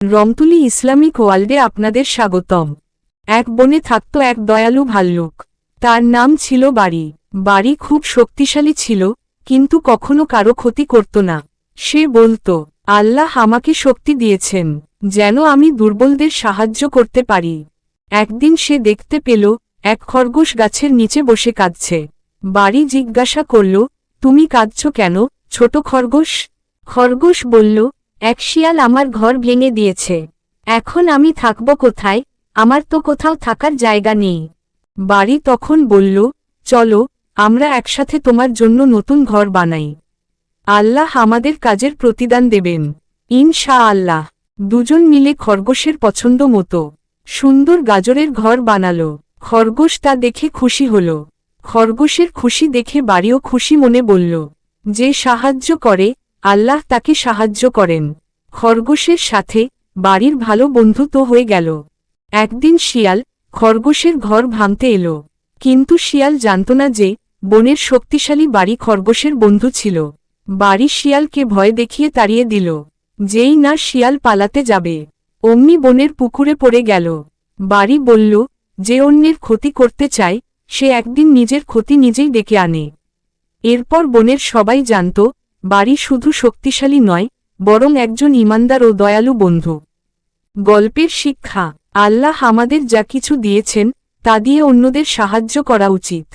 রমতুলি Islamic ওয়ার্ল্ডে আপনাদের স্বাগতম। এক বনে থাকত এক দয়ালু ভাল্লুক। তার নাম ছিল বাড়ি বাড়ি খুব শক্তিশালী ছিল, কিন্তু কখনো কারও ক্ষতি করত না। সে বলত, আল্লাহ আমাকে শক্তি দিয়েছেন, যেন আমি দুর্বলদের সাহায্য করতে পারি। একদিন সে দেখতে পেল, এক খরগোশ গাছের নিচে বসে কাঁদছে। বাড়ি জিজ্ঞাসা করল, তুমি কাঁদছ কেন, ছোট খরগোশ? খরগোশ বলল এক শিয়াল আমার ঘর ভেঙে দিয়েছে। এখন আমি থাকব কোথায়? আমার তো কোথাও থাকার জায়গা নেই। বাড়ি তখন বলল, চলো, আমরা একসাথে তোমার জন্য নতুন ঘর বানাই। আল্লাহ আমাদের কাজের প্রতিদান দেবেন। ইনশা আল্লাহ দুজন মিলে খরগোশের পছন্দ মতো সুন্দর গাজরের ঘর বানালো। খরগোশ তা দেখে খুশি হল। খরগোশের খুশি দেখে বাড়িও খুশি মনে বলল, যে সাহায্য করে আল্লাহ তাকে সাহায্য করেন। খরগোশের সাথে বাড়ির ভালো বন্ধুত্ব হয়ে গেল। একদিন শিয়াল খরগোশের ঘর ভাঙতে এলো। কিন্তু শিয়াল জানত না যে বনের শক্তিশালী বাড়ি খরগোশের বন্ধু ছিল। বাড়ি শিয়ালকে ভয় দেখিয়ে তাড়িয়ে দিল যেই না শিয়াল পালাতে যাবে। অমনি বনের পুকুরে পড়ে গেল। বাড়ি বলল যে অন্যের ক্ষতি করতে চায়, সে একদিন নিজের ক্ষতি নিজেই ডেকে আনে। এরপর বনের সবাই জানত বাড়ি শুধু শক্তিশালী নয়, বরং একজন ইমানদার ও দয়ালু বন্ধু। গল্পের শিক্ষা, আল্লাহ আমাদের যা কিছু দিয়েছেন, তা দিয়ে অন্যদের সাহায্য করা উচিত।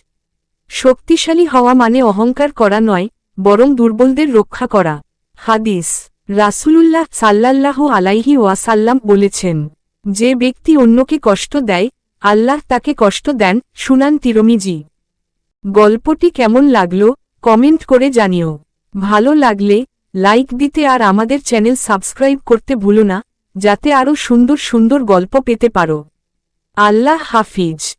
শক্তিশালী হওয়া মানে অহংকার করা নয়, বরং দুর্বলদের রক্ষা করা। হাদিস, রাসূলুল্লাহ সাল্লাল্লাহু আলাইহি ওয়াসাল্লাম বলেছেন, যে ব্যক্তি অন্যকে কষ্ট দেয়, আল্লাহ তাকে কষ্ট দেন। শুনান তিরমিজি। গল্পটি কেমন লাগল, কমেন্ট করে জানিও। ভালো লাগলে লাইক দিতে আর আমাদের চ্যানেল সাবস্ক্রাইব করতে ভুলো না, যাতে আরও সুন্দর সুন্দর গল্প পেতে পারো। আল্লাহ হাফিজ।